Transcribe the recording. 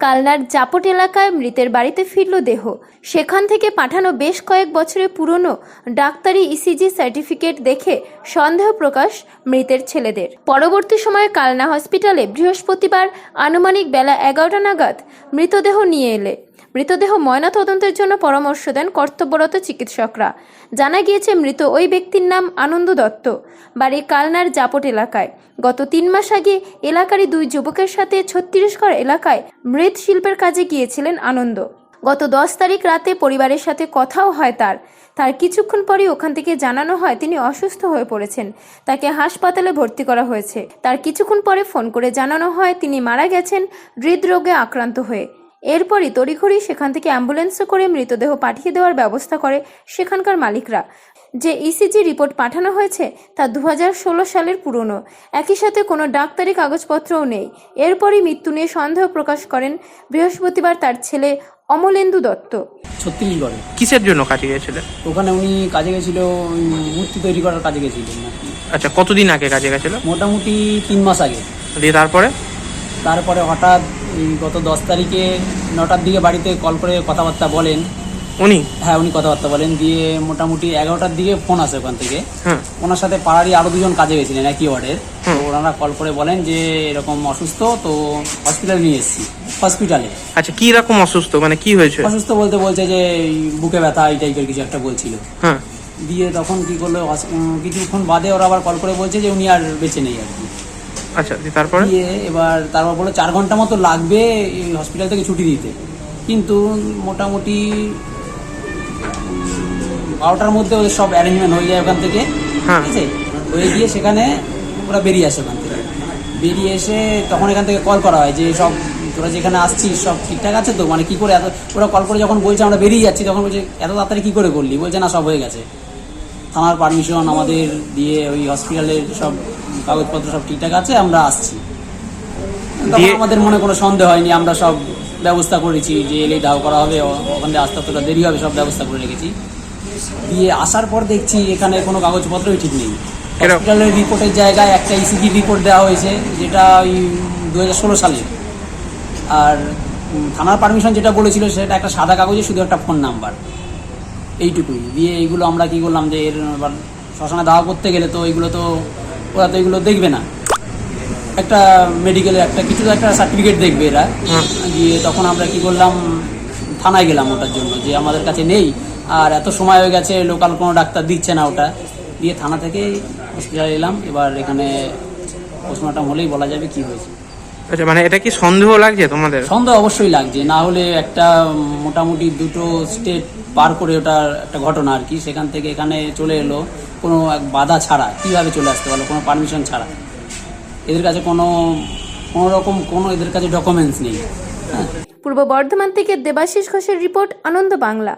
কালনার জাপট এলাকায় মৃতের বাড়িতে ফিরল দেহ। সেখান থেকে পাঠানো বেশ কয়েক বছরের পুরনো ডাক্তারি ইসিজি সার্টিফিকেট দেখে সন্দেহ প্রকাশ মৃতের ছেলেদের। পরবর্তী সময়ে কালনা হসপিটালে বৃহস্পতিবার আনুমানিক বেলা এগারোটা নাগাদ মৃতদেহ নিয়ে এলে। মৃতদেহ ময়নাতদন্তের জন্য পরামর্শ দেন কর্তব্যরত চিকিৎসকরা। জানা গিয়েছে, মৃত ওই ব্যক্তির নাম আনন্দ দত্ত, বাড়ি কালনার জাপট এলাকায়। গত তিন মাস আগে এলাকারই দুই যুবকের সাথে ছত্তিশগড় এলাকায় মৃৎ শিল্পের কাজে গিয়েছিলেন আনন্দ। গত দশ তারিখ রাতে পরিবারের সাথে কথাও হয় তার। তার কিছুক্ষণ পরই ওখান থেকে জানানো হয়, তিনি অসুস্থ হয়ে পড়েছেন। তাকে হাসপাতালে ভর্তি করা হয়েছে। তার কিছুক্ষণ পরে ফোন করে জানানো হয়, তিনি মারা গেছেন হৃদরোগে আক্রান্ত হয়ে। এরপরই তড়িঘড়ি সেখান থেকে অ্যাম্বুলেন্সে করে মৃতদেহ পাঠিয়ে দেওয়ার ব্যবস্থা করে সেখানকার মালিকরা। যে ইসিজি রিপোর্ট পাঠানো হয়েছে তা দু হাজার ষোলো সালের পুরনো। একই সাথে কোনো ডাক্তারি কাগজপত্রও নেই। এরপরই মৃত্যু নিয়ে সন্দেহ প্রকাশ করেন বৃহস্পতিবার তার ছেলে অমলেন্দু দত্ত। ছত্তিশগড়ে। কিসের জন্য কাজে গেছিলেন? ওখানে উনি কাজে গেছিল ওই মূর্তি তৈরি করার কাজে গেছিলেন আচ্ছা কতদিন আগে কাজে গেছিল? মোটামুটি তিন মাস আগে। দিয়ে তারপরে? তারপরে হঠাৎ গত দশ তারিখে নটার দিকে বাড়িতে কল করে কথাবার্তা বলেন। উনি? হ্যাঁ উনি কথাবার্তা বলেন। দিয়ে মোটামুটি এগারোটার দিকে ফোন আসে ওখান থেকে। হ্যাঁ। ওনার সাথে পাড়ারই আরও দুজন কাজে গেছিলেন একই ওয়ার্ডের তো ওনারা কল করে বলেন যে এরকম অসুস্থ তো হসপিটালে নিয়ে এসেছি। হসপিটালে আচ্ছা কি রকম অসুস্থ? মানে কি হয়েছে? অসুস্থ বলতে বলছে যে বুকে ব্যথা এই টাইপের কিছু একটা বলছিল। হ্যাঁ। দিয়ে তখন কি করল কিছুক্ষণ বাদে ওরা আবার কল করে বলছে যে উনি আর বেঁচে নেই আর কি। আচ্ছা তারপরে? দিয়ে এবার তারপর বলল চার ঘণ্টা মতো লাগবে হসপিটাল থেকে ছুটি দিতে। কিন্তু মোটামুটি বারোটার মধ্যে ওদের সব অ্যারেঞ্জমেন্ট হয়ে যায় ওখান থেকে হ্যাঁ। ঠিক আছে? হয়ে গিয়ে সেখানে ওরা বেরিয়ে আসে ওখান থেকে। বেরিয়ে এসে তখন এখান থেকে কল করা হয় যে সব তোরা যেখানে আসছিস সব ঠিকঠাক আছে তো? মানে কি করে এত ওরা কল করে যখন বলছে আমরা বেরিয়ে যাচ্ছি তখন বলছে এত তাড়াতাড়ি কি করে করলি? বলছে না সব হয়ে গেছে। থানার পারমিশন আমাদের দিয়ে ওই হসপিটালের সব কাগজপত্র সব ঠিকঠাক আছে আমরা আসছি। তখন আমাদের মনে কোনো সন্দেহ হয়নি আমরা সব ব্যবস্থা করেছি যে এলে ডাও করা হবে ওখান থেকে আসতে অতটা দেরি হবে সব ব্যবস্থা করে রেখেছি। দিয়ে আসার পর দেখছি এখানে কোনো কাগজপত্রই ঠিক নেই। হসপিটালের রিপোর্টের জায়গায় একটা ইসিজি রিপোর্ট দেওয়া হয়েছে যেটা ওই দু হাজার ষোলো সালে। আর থানার পারমিশন যেটা বলেছিল সেটা একটা সাদা কাগজে শুধু একটা ফোন নাম্বার এইটুকুই। দিয়ে এইগুলো আমরা কি করলাম যে এর এবার শ্মশানে দাওয়া করতে গেলে তো এইগুলো তো ওরা তো এগুলো দেখবে না। একটা মেডিকেলে একটা কিছু তো একটা সার্টিফিকেট দেখবে এরা। গিয়ে তখন আমরা কি করলাম থানায় গেলাম ওটার জন্য যে আমাদের কাছে নেই। আর এত সময় হয়ে গেছে লোকাল কোনো ডাক্তার দিচ্ছে না ওটা। দিয়ে থানা থেকে হসপিটালে এলাম। এবার এখানে পোস্টমর্টম হলেই বলা যাবে কি হয়েছে। আচ্ছা মানে এটা কি সন্দেহ লাগছে তোমাদের? সন্দেহ অবশ্যই লাগছে। না হলে একটা মোটামুটি দুটো স্টেট পার করে ওটার একটা ঘটনা আর কি। সেখান থেকে এখানে চলে এলো। কোনো এক বাধা ছাড়া কীভাবে চলে আসতে পারল? কোনো পারমিশন ছাড়া। এদের কাছে কোনো কোনো রকম কোনো এদের কাছে ডকুমেন্টস নেই। হ্যাঁ। পূর্ব বর্ধমান থেকে দেবাশিস ঘোষের রিপোর্ট আনন্দ বাংলা।